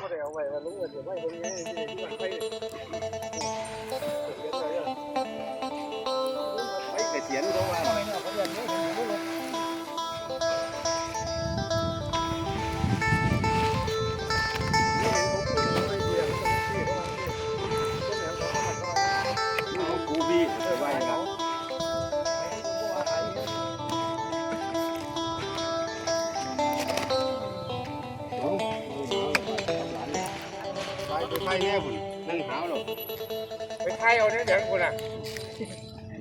ก็ได้เอาไว้ว่าลุงเดี๋ยวไว้ตรงนี้ที่ที่ไปไปเกษียณเขาว่า ไปไปไปแน่บุญนั่งหาวหรอกไปไทยเอาเนี่ยเดี๋ยวคุณอะ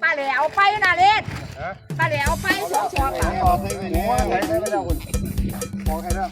ป้าแหลวไปนะเล่นป้าแหลวไปสองสองออกให้ไหมเนี่ยไหนได้ไหมล่ะคุณออกไงล่ะ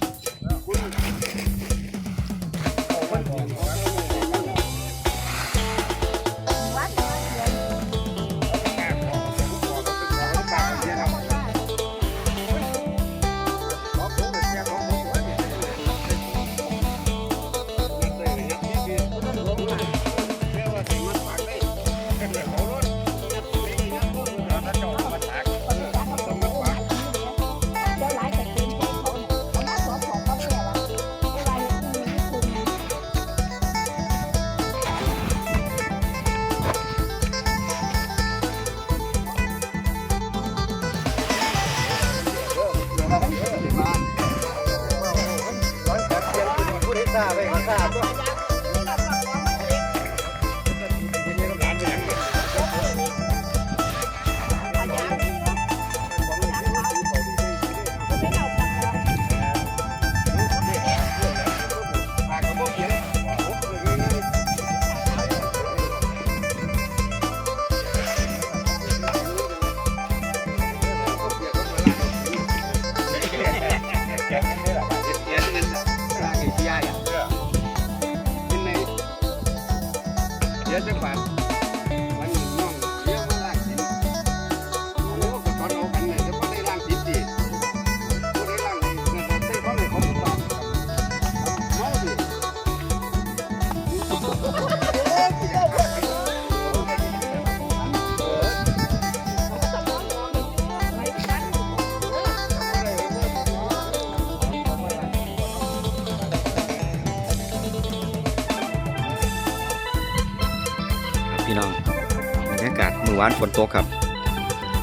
มื่อวานฝนตกครับ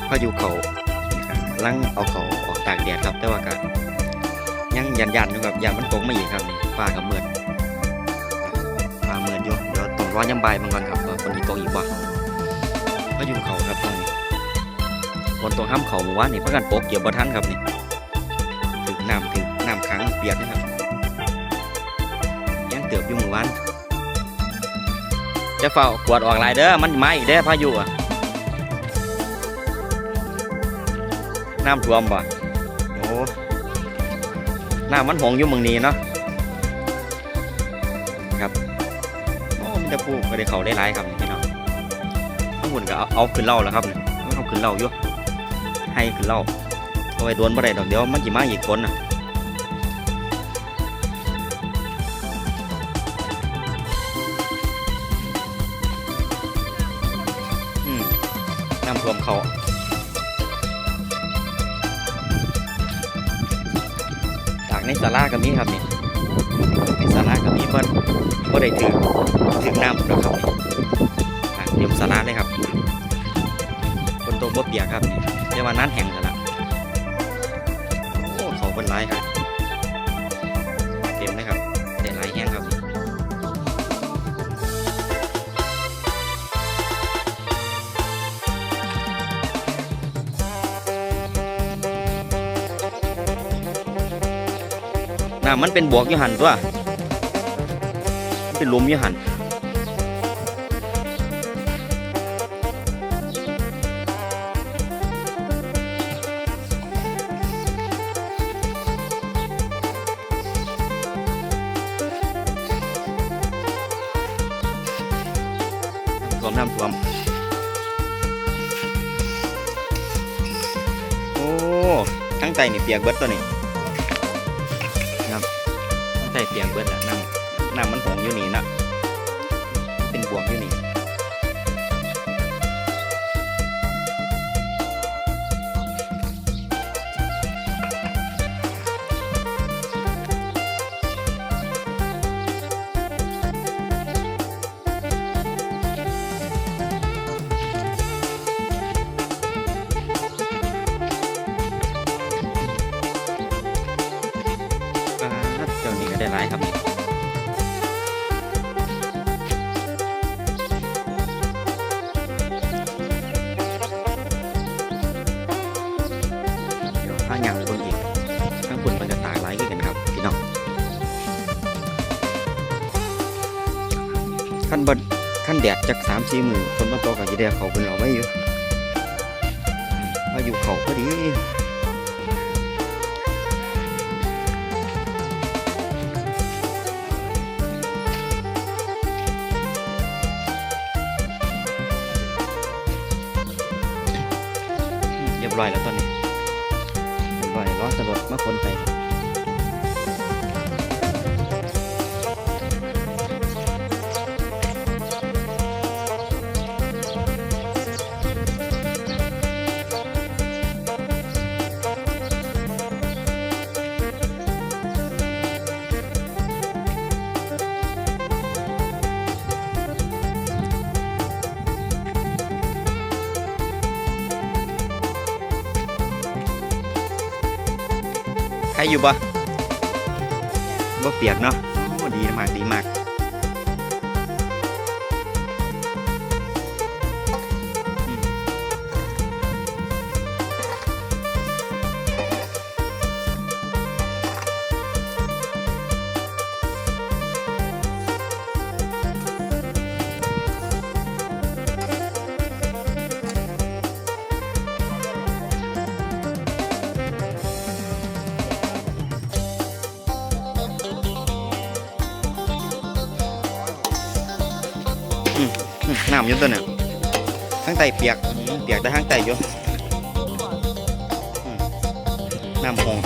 พายุเขาลังเอาเขาออกตากแดดครับ แต่ว่าก็ยังยันยันอยู่ครับยันมันตกมาอีกครับนี่ฟ้ากับเมือดฟ้าเมือดอยู่เดี๋ยวต้องรอยามบ่ายมันก่อนครับว่าฝนจะตกอีกบ่พายุเขาครับตรงนี้ฝนตกห้ามเขาเมื่อวานนี่พักกันปกเกี่ยวบ่ทันครับนี่ถึงน้ำถึงน้ำขังเปียกนะครับยังเติบอยู่เมื่อวานจะเฝ้ากวดออกลายเด้อมันมาอีกเด้อพายุอะ น้ำท่วมบ่โอ้น้ำมันหงอยู่เมืองนี้เนาะครับโอ้มันจะพูก็ได้เขาได้หลายครับพี่น้องทั้งหมดก็เอาเอาขึ้นเล่าแล้วครับเนี่ยเอาขึ้นเล่าอยู่ให้ขึ้นเล่าเอาไว้โดนบ่ได้ดอกเดี๋ยวมันจะมาอีกคนน่ะอืมน้ำท่วมเขา ในสาราก็มีครับนี่ในสาราก็มีเพิ่นก็ได้ถือถือน้ำนะครับนี่อะเตรียมสาราเลยครับคนตกบ่เปียกครับนี่เรียกว่าน้ำแห้งแล้วล่ะโอ้เขาเป็นไลายครับ น้ำมันเป็นบวกยู่หันตัว เป็นลมยู่หันท่วมน้ำท่วม โอ้ ทั้งใจนี่เปียกเบิดตัวนี่ ใส่เปียงเบิดอะน้ำน้ำมันหงอยู่นี่นะเป็นบวงอยู่นี่ จะได้หลายครับเดี๋ยวถ้ายังเบิ่งอีกข้างบนมันจะตากหลายขึ้กันครับพี่น้องขั้นบนขั้นแดดจากสามสี่หมื่นคนมาโตกับยีเดียเขาเป็นเราไว้อยู่มาอยู่เขาพอดี รียบร้อยแล้วตอนนี้เรียบร้อยล้อสลดมาคนไปครับ ใครอยู่บ่บ่เปียกเนาะ น้ำอยู่ตัวเนี่ยข้างใต้เปียก เปียกแต่ข้างใต้อยู่อืมน้ำหง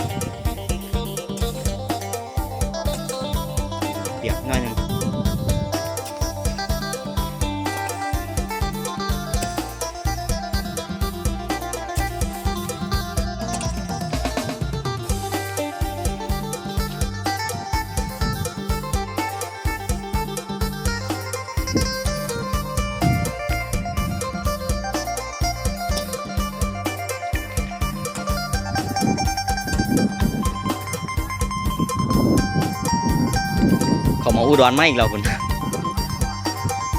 อุดรมาอีกแล้วคุณ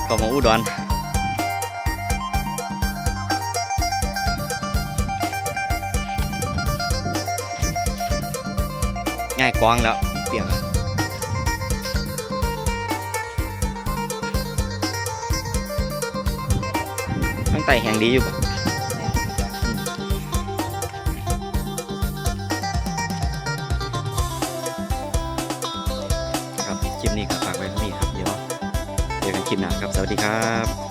เขามาอุดรง่ายกว้างแล้วเปียกอะข้งใต้แห้งดีอยู่ปะ ดีครับ